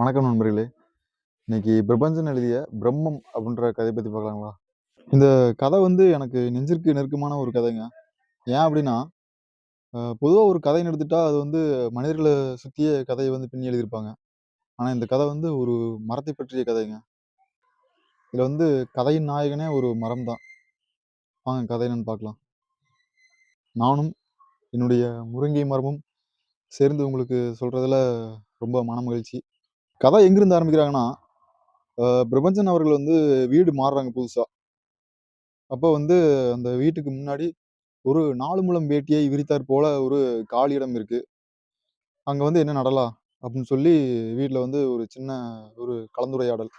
வணக்கம் நண்பர்களே. இன்னைக்கு பிரபஞ்சன் எழுதிய பிரம்மம் அப்படின்ற கதையை பற்றி பார்க்கலாங்களா? இந்த கதை வந்து எனக்கு நெஞ்சிற்கு நெருக்கமான ஒரு கதைங்க. ஏன் அப்படின்னா பொதுவாக ஒரு கதைன்னு எடுத்துட்டா அது வந்து மனிதர்களை சுற்றிய கதையை வந்து பின்னி எழுதியிருப்பாங்க. ஆனால் இந்த கதை வந்து ஒரு மரத்தை பற்றிய கதைங்க. இதில் வந்து கதையின் நாயகனே ஒரு மரம் தான் வாங்க கதை என்னன்னு பார்க்கலாம். நானும் என்னுடைய முருங்கை மரமும் சேர்ந்து உங்களுக்கு சொல்கிறதுல ரொம்ப மன மகிழ்ச்சி கதை எங்கிருந்து ஆரம்பிக்கிறாங்கன்னா பிரபஞ்சன் அவர்கள் வந்து வீடு மாறுறாங்க புதுசாக அப்போ வந்து அந்த வீட்டுக்கு முன்னாடி ஒரு நாலு முழம் வேட்டியை விரித்தார் போல ஒரு காலி இடம் அங்கே வந்து என்ன நடலாம் அப்படின்னு சொல்லி வீட்டில் வந்து ஒரு சின்ன ஒரு கலந்துரையாடல்.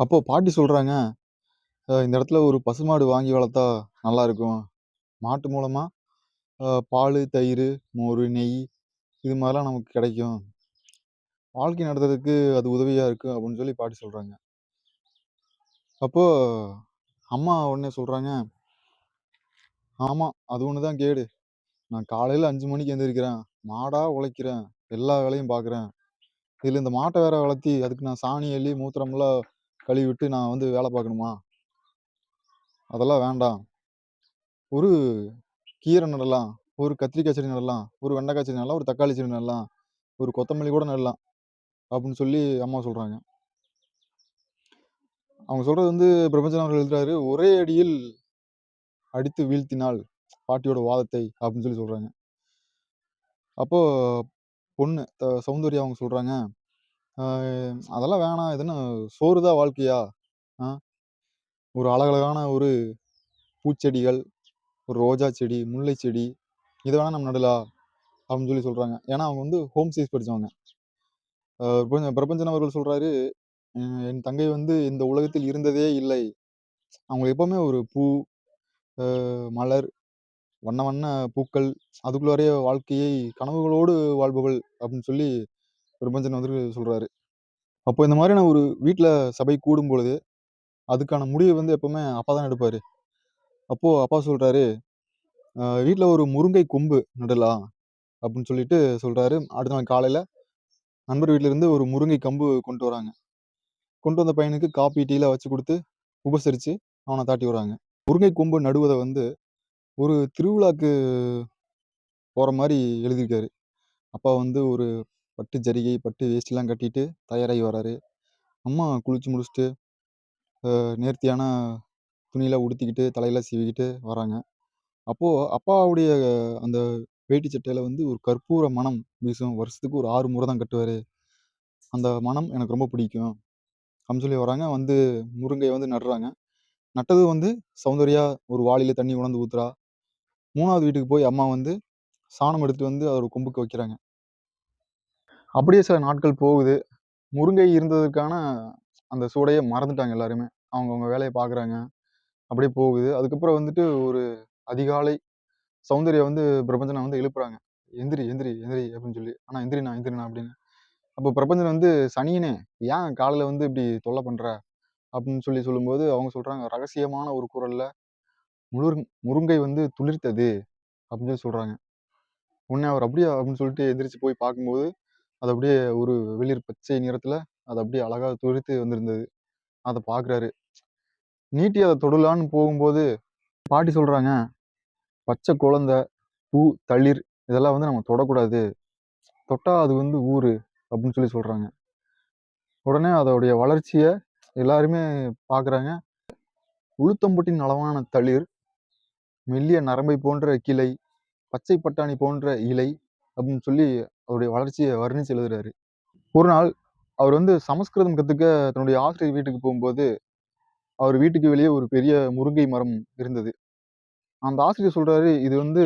அப்போது பாட்டி சொல்கிறாங்க இந்த இடத்துல ஒரு பசுமாடு வாங்கி வளர்த்தா நல்லா இருக்கும். மாட்டு மூலமாக பால் தயிர் மோர் நெய் இது மாதிரிலாம் நமக்கு கிடைக்கும். வாழ்க்கை நடத்துறதுக்கு அது உதவியாக இருக்கும் அப்படின்னு சொல்லி பாட்டி சொல்கிறாங்க அப்போ அம்மா உடனே சொல்கிறாங்க ஆமாம் அது ஒன்று தான் கேடு. நான் காலையில் அஞ்சு மணிக்கு எந்திரிக்கிறேன். மாடாக உழைக்கிறேன். எல்லா வேலையும் பார்க்குறேன் இதில் இந்த மாட்டை வேற வளர்த்தி அதுக்கு நான் சாணி எள்ளி மூத்திரம்லாம் கழுவி விட்டு நான் வந்து வேலை பார்க்கணுமா? அதெல்லாம் வேண்டாம். ஒரு கீரை நடலாம் ஒரு கத்திரிக்காய் செடி நடலாம் ஒரு வெண்டைக்காய் செடி நடலாம் ஒரு தக்காளி செடி நடலாம் ஒரு கொத்தமல்லி கூட நடலாம். அப்படின்னு சொல்லி அம்மா சொல்கிறாங்க அவங்க சொல்கிறது வந்து பிரபஞ்சன் அவர்கள் எழுதுறாரு ஒரே அடியில் அடித்து வீழ்த்தினால் பாட்டியோட வாதத்தை அப்படின்னு சொல்லி சொல்கிறாங்க அப்போ பொண்ணு த- சௌந்தர்யா அவங்க சொல்கிறாங்க அதெல்லாம் வேணாம். இது சோறுதான் வாழ்க்கையா? ஒரு அழகழகான ஒரு பூச்செடிகள் ஒரு ரோஜா செடி முல்லை செடி இதை வேணால் நம்ம நடலாம் அப்படின்னு சொல்லி சொல்கிறாங்க ஏன்னா அவங்க வந்து ஹோம் சைஸ் படிச்சவங்க. ஆஹ் பிரபஞ்சன் அவர்கள் சொல்றாரு "அஹ் என் தங்கை வந்து இந்த உலகத்தில் இருந்ததே இல்லை. அவங்க எப்பவுமே ஒரு பூ மலர் வண்ண வண்ண பூக்கள் அதுக்குள்ளாரே வாழ்க்கையை கனவுகளோடு வாழ்பவள் அப்படின்னு சொல்லி பிரபஞ்சன் வந்து சொல்றாரு. அப்போ இந்த மாதிரியான ஒரு வீட்டில் சபை கூடும் பொழுது அதுக்கான முடிவை வந்து எப்பவுமே அப்பா தான் எடுப்பாரு. அப்போ அப்பா சொல்றாரு வீட்டில் ஒரு முருங்கை கொம்பு நடலாம் அப்படின்னு சொல்லிட்டு சொல்றாரு. அடுத்த நாள் காலையில நண்பர் வீட்டிலேருந்து ஒரு முருங்கை கம்பு கொண்டு வராங்க. கொண்டு வந்த பையனுக்கு காப்பி டீலாம் வச்சு கொடுத்து உபசரித்து அவனை தாட்டி விடுறாங்க. முருங்கை கொம்பு நடுவதை வந்து ஒரு திருவிழாக்கு போகிற மாதிரி எழுதியிருக்காரு. அப்பா வந்து ஒரு பட்டு ஜரிகை பட்டு வேஷ்டிலாம் கட்டிட்டு தயாராகி வராரு. அம்மா குளிச்சு முடிச்சுட்டு நேர்த்தியான துணியெல்லாம் உடுத்திக்கிட்டு தலையெல்லாம் சீவிக்கிட்டு வராங்க. அப்போது அப்பாவுடைய அந்த வேட்டி சட்டையில் வந்து ஒரு கற்பூர மனம் வீசும் வருஷத்துக்கு ஒரு ஆறு முறை தான் கட்டுவார். அந்த மனம் எனக்கு ரொம்ப பிடிக்கும். அப்படின்னு சொல்லி வராங்க. வந்து முருங்கையை வந்து நடுறாங்க. நட்டது வந்து சௌந்தர்யா ஒரு வாளியில் தண்ணி உணர்ந்து ஊத்துறா. மூணாவது வீட்டுக்கு போய் அம்மா வந்து சாணம் எடுத்துட்டு வந்து அவர் கொம்புக்கு வைக்கிறாங்க. அப்படியே சில நாட்கள் போகுது. முருங்கை இருந்ததற்கான அந்த சூடையை மறந்துட்டாங்க எல்லாருமே. அவங்கவுங்க வேலையை பார்க்குறாங்க. அப்படியே போகுது. அதுக்கப்புறம் வந்துட்டு ஒரு அதிகாலை சௌந்தர்யா வந்து பிரபஞ்சனை வந்து எழுப்புறாங்க. எந்திரி எந்திரி எந்திரி அப்படின்னு சொல்லி. ஆனால் எந்திரிண்ணா எந்திரிண்ணா அப்படின்னு. அப்போ பிரபஞ்சன் வந்து சனியனே ஏன் காலையில் வந்து இப்படி தொல்லை பண்ணுற அப்படின்னு சொல்லி சொல்லும்போது அவங்க சொல்கிறாங்க ரகசியமான ஒரு குரலில் முருங் முருங்கை வந்து துளிர்த்தது அப்படின்னு சொல்லி சொல்கிறாங்க உடனே அவர் அப்படியே அப்படின்னு சொல்லிட்டு எந்திரிச்சு போய் பார்க்கும்போது அது அப்படியே ஒரு வெளிர் பச்சை நிறத்தில் அது அப்படியே அழகாக துளிர்த்து வந்திருந்தது. அதை பார்க்குறாரு. நீட்டி அதை தொடலான்னு போகும்போது பாட்டி சொல்கிறாங்க பச்சை குழந்தை பூ தளிர் இதெல்லாம் வந்து நம்ம தொடக்கூடாது. தொட்டால் அது வந்து ஊர் அப்படின்னு சொல்லி சொல்கிறாங்க உடனே அதோடைய வளர்ச்சியை எல்லாருமே பார்க்குறாங்க உளுத்தம்பட்டின் அளவான தளிர் மெல்லிய நரம்பை போன்ற கிளை பச்சை பட்டாணி போன்ற இலை அப்படின்னு சொல்லி அவருடைய வளர்ச்சியை வர்ணிச்சு எழுதுறாரு. ஒரு நாள் அவர் வந்து சமஸ்கிருதம் கற்றுக்க தன்னுடைய ஆசிரியர் வீட்டுக்கு போகும்போது அவர் வீட்டுக்கு வெளியே ஒரு பெரிய முருங்கை மரம் இருந்தது. அந்த ஆசிரியர் சொல்கிறாரு இது வந்து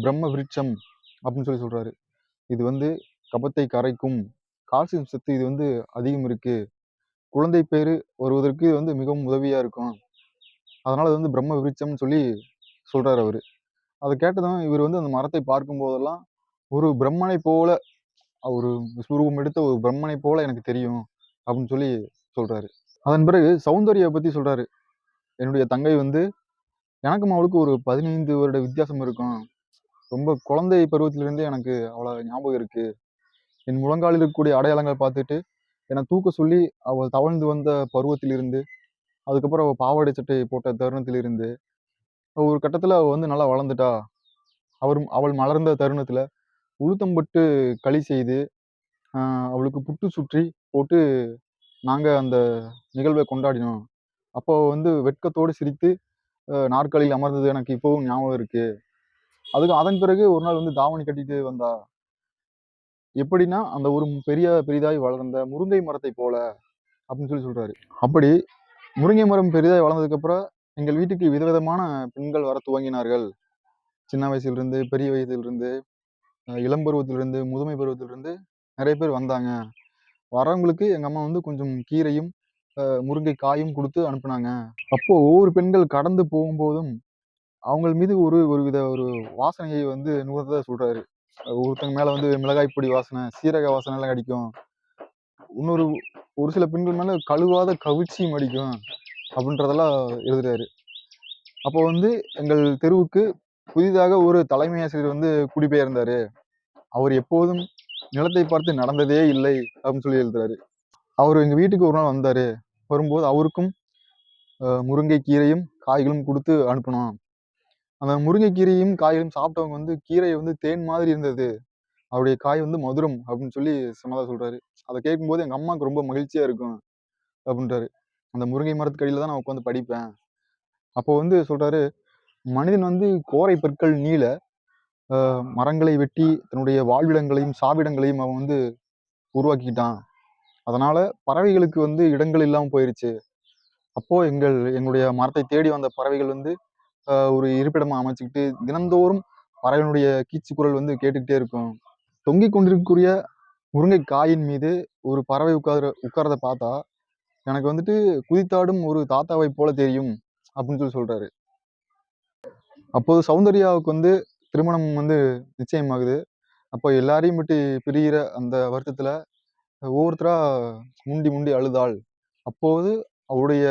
பிரம்ம விருட்சம் அப்படின்னு சொல்லி சொல்கிறாரு இது வந்து கபத்தை கரைக்கும் கால்சியம் சத்து இது வந்து அதிகம் இருக்குது குழந்தை பேர் வருவதற்கு இது வந்து மிகவும் உதவியாக இருக்கும். அதனால் இது வந்து பிரம்ம விருட்சம்னு சொல்லி சொல்கிறார் அவர். அதை கேட்டதும் இவர் வந்து அந்த மரத்தை பார்க்கும் போதெல்லாம் ஒரு பிரம்மனை போல ஒரு சுரூபம் எடுத்த ஒரு பிரம்மனை போல எனக்கு தெரியும் அப்படின்னு சொல்லி சொல்கிறாரு அதன் பிறகு சௌந்தர்யா பற்றி சொல்கிறாரு என்னுடைய தங்கை வந்து எனக்கும் அவளுக்கு ஒரு பதினைந்து வருட வித்தியாசம் இருக்கும். ரொம்ப குழந்தை பருவத்திலிருந்தே எனக்கு அவளை ஞாபகம் இருக்கு. என் முழங்காலில் இருக்கக்கூடிய அடையாளங்கள் பார்த்துட்டு என்னை தூக்க சொல்லி அவள் தவழ்ந்து வந்த பருவத்திலிருந்து அதுக்கப்புறம் அவள் பாவாடை சட்டை போட்ட தருணத்திலிருந்து ஒரு கட்டத்தில் அவள் வந்து நல்லா வளர்ந்துட்டா. அவர் அவள் மலர்ந்த தருணத்தில் உளுத்தம்பட்டு களி செய்து அவளுக்கு புட்டு சுற்றி போட்டு நாங்கள் அந்த நிகழ்வை கொண்டாடினோம். அப்போ வந்து வெட்கத்தோடு சிரித்து நாற்காலியில் அமர்ந்தது எனக்கு இப்போவும் ஞாபகம் இருக்கு. அதுக்கு அதன் பிறகு ஒரு நாள் வந்து தாவணி கட்டிட்டு வந்தா. எப்படின்னா அந்த ஒரு பெரிய பெரிதாய் வளர்ந்த முருங்கை மரத்தை போல அப்படின்னு சொல்லி சொல்றாரு. அப்படி முருங்கை மரம் பெரிதாய் வளர்ந்ததுக்கப்புறம் எங்கள் வீட்டுக்கு விதவிதமான பெண்கள் வர துவங்கினார்கள். சின்ன வயசுலேருந்து பெரிய வயதிலிருந்து இளம் பருவத்திலிருந்து முதுமை பருவத்திலிருந்து நிறைய பேர் வந்தாங்க. வரவங்களுக்கு எங்கள் அம்மா வந்து கொஞ்சம் கீரையும் முருங்கை காயும் கொடுத்து அனுப்புனாங்க. அப்போ ஒவ்வொரு பெண்கள் கடந்து போகும்போதும் அவங்கள் மீது ஒரு ஒரு வித ஒரு வாசனையை வந்து நுகர்ந்ததா சொல்றாரு. ஒருத்தங்க மேல வந்து மிளகாய் பொடி வாசனை சீரக வாசனை எல்லாம் அடிக்கும். இன்னொரு ஒரு சில பெண்கள் மேல கழுவாத கவிச்சியும் அடிக்கும் அப்படின்றதெல்லாம் எழுதுறாரு. அப்போ வந்து எங்கள் தெருவுக்கு புதிதாக ஒரு தலைமை ஆசிரியர் வந்து குடிபெயர்ந்தாரு. அவர் எப்போதும் நிலத்தை பார்த்து நடந்ததே இல்லை அப்படின்னு சொல்லி எழுதுறாரு. அவர் எங்கள் வீட்டுக்கு ஒரு நாள் வந்தார். வரும்போது அவருக்கும் முருங்கை கீரையும் காய்களும் கொடுத்து அனுப்பினோம் அந்த முருங்கை கீரையும் காய்களும் சாப்பிட்டவங்க வந்து கீரையை வந்து தேன் மாதிரி இருந்தது. அவருடைய காய் வந்து மதுரம் அப்படின்னு சொல்லி சமதா சொல்கிறாரு அதை கேட்கும்போது எங்கள் அம்மாவுக்கு ரொம்ப மகிழ்ச்சியாக இருக்கும் அப்படின்றாரு. அந்த முருங்கை மரத்துக்கு தான் நான் உட்காந்து படிப்பேன். அப்போ வந்து சொல்கிறாரு மனிதன் வந்து கோரை பற்கள் நீள மரங்களை வெட்டி தன்னுடைய வாழ்விடங்களையும் சாவிடங்களையும் அவன் வந்து உருவாக்கிக்கிட்டான். அதனால பறவைகளுக்கு வந்து இடங்கள் இல்லாமல் போயிருச்சு. அப்போ எங்கள் எங்களுடைய மரத்தை தேடி வந்த பறவைகள் வந்து ஒரு இருப்பிடமாக அமைச்சுக்கிட்டு தினந்தோறும் பறவையினுடைய கீச்சு குரல் வந்து கேட்டுக்கிட்டே இருக்கும். தொங்கிக் கொண்டிருக்கக்கூடிய முருங்கை காயின் மீது ஒரு பறவை உட்கார உட்கார்றத பார்த்தா எனக்கு வந்துட்டு குதித்தாடும் ஒரு தாத்தாவை போல தெரியும் அப்படின்னு சொல்லி சொல்றாரு. அப்போது சௌந்தர்யாவுக்கு வந்து திருமணம் வந்து நிச்சயமாகுது. அப்போ எல்லாரையும் விட்டு பிரிகிற அந்த வருத்தத்தில் ஒவ்வொருத்தராக முண்டி முண்டி அழுதாள். அப்போது அவளுடைய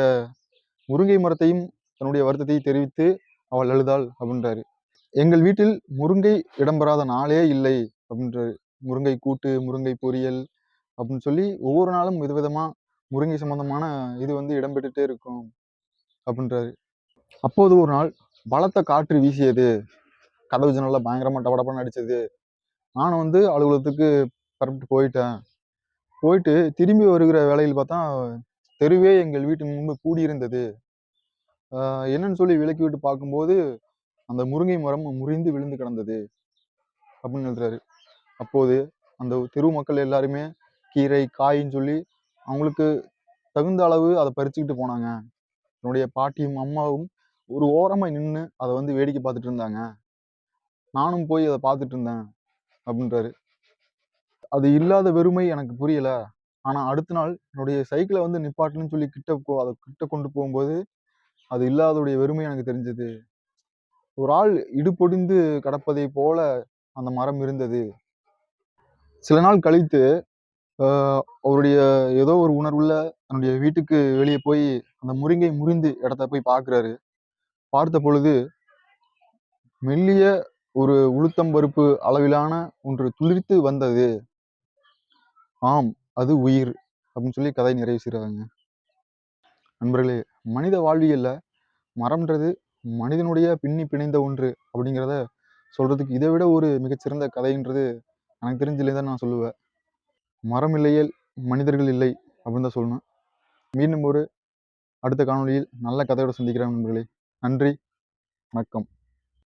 முருங்கை மரத்தையும் தன்னுடைய வருத்தத்தையும் தெரிவித்து அவள் அழுதாள் அப்படின்றாரு. எங்கள் வீட்டில் முருங்கை இடம்பெறாத நாளே இல்லை அப்படின்றாரு. முருங்கை கூட்டு முருங்கை பொரியல் அப்படின்னு சொல்லி ஒவ்வொரு நாளும் விதவிதமாக முருங்கை சம்பந்தமான இது வந்து இடம்பெற்றுட்டே இருக்கும் அப்படின்றாரு. அப்போது ஒரு நாள் பலத்த காற்று வீசியது. கதவு ஜன்னலில் பயங்கரமாக டபடப்பாக நடிச்சது நானும் வந்து அலுவலகத்துக்கு பரப்பிட்டு போயிட்டேன். போயிட்டு திரும்பி வருகிற வேலையில் பார்த்தா தெருவே எங்கள் வீட்டு முன்பு கூடியிருந்தது. என்னன்னு சொல்லி விலக்கி விட்டு பார்க்கும்போது அந்த முருங்கை மரம் முறிந்து விழுந்து கிடந்தது அப்படின்னு எழுதுறாரு அப்போது அந்த தெரு மக்கள் எல்லாருமே கீரை காயின்னு சொல்லி அவங்களுக்கு தகுந்த அளவு அதை பறிச்சுக்கிட்டு போனாங்க. என்னுடைய பாட்டியும் அம்மாவும் ஒரு ஓரமாக நின்று அதை வந்து வேடிக்கை பார்த்துட்டு இருந்தாங்க. நானும் போய் அதை பார்த்துட்டு இருந்தேன் அப்படின்றாரு. அது இல்லாத வெறுமை எனக்கு புரியல. ஆனா அடுத்த நாள் என்னுடைய சைக்கிளை வந்து நிப்பாட்டணும்னு சொல்லி கிட்ட போ அதை கிட்ட கொண்டு போகும்போது அது இல்லாதோடைய வெறுமை எனக்கு தெரிஞ்சது. ஒரு ஆள் இடுபொடிந்து கடப்பதை போல அந்த மரம் இருந்தது. சில நாள் கழித்து அவருடைய ஏதோ ஒரு உணர்வுல தன்னுடைய வீட்டுக்கு வெளியே போய் அந்த முருங்கை முறிந்து இடத்த போய் பார்க்குறாரு. பார்த்த பொழுது மெல்லிய ஒரு உளுத்தம்பருப்பு அளவிலான ஒன்று துளிர்த்து வந்தது. ஆம் அது உயிர் அப்படின்னு சொல்லி கதை நிறைவு செய்கிறாங்க நண்பர்களே மனித வாழ்வியல்ல மரம்ன்றது மனிதனுடைய பின்னி பிணைந்த ஒன்று அப்படிங்கிறத சொல்கிறதுக்கு இதை விட ஒரு மிகச்சிறந்த கதைன்றது எனக்கு தெரிஞ்சிலே தான் நான் சொல்லுவேன். மரம் இல்லையேல் மனிதர்கள் இல்லை அப்படின்னு தான் சொல்லணும். மீண்டும் ஒரு அடுத்த காணொளியில் நல்ல கதையோடு சந்திக்கிறேன் நண்பர்களே. நன்றி வணக்கம்.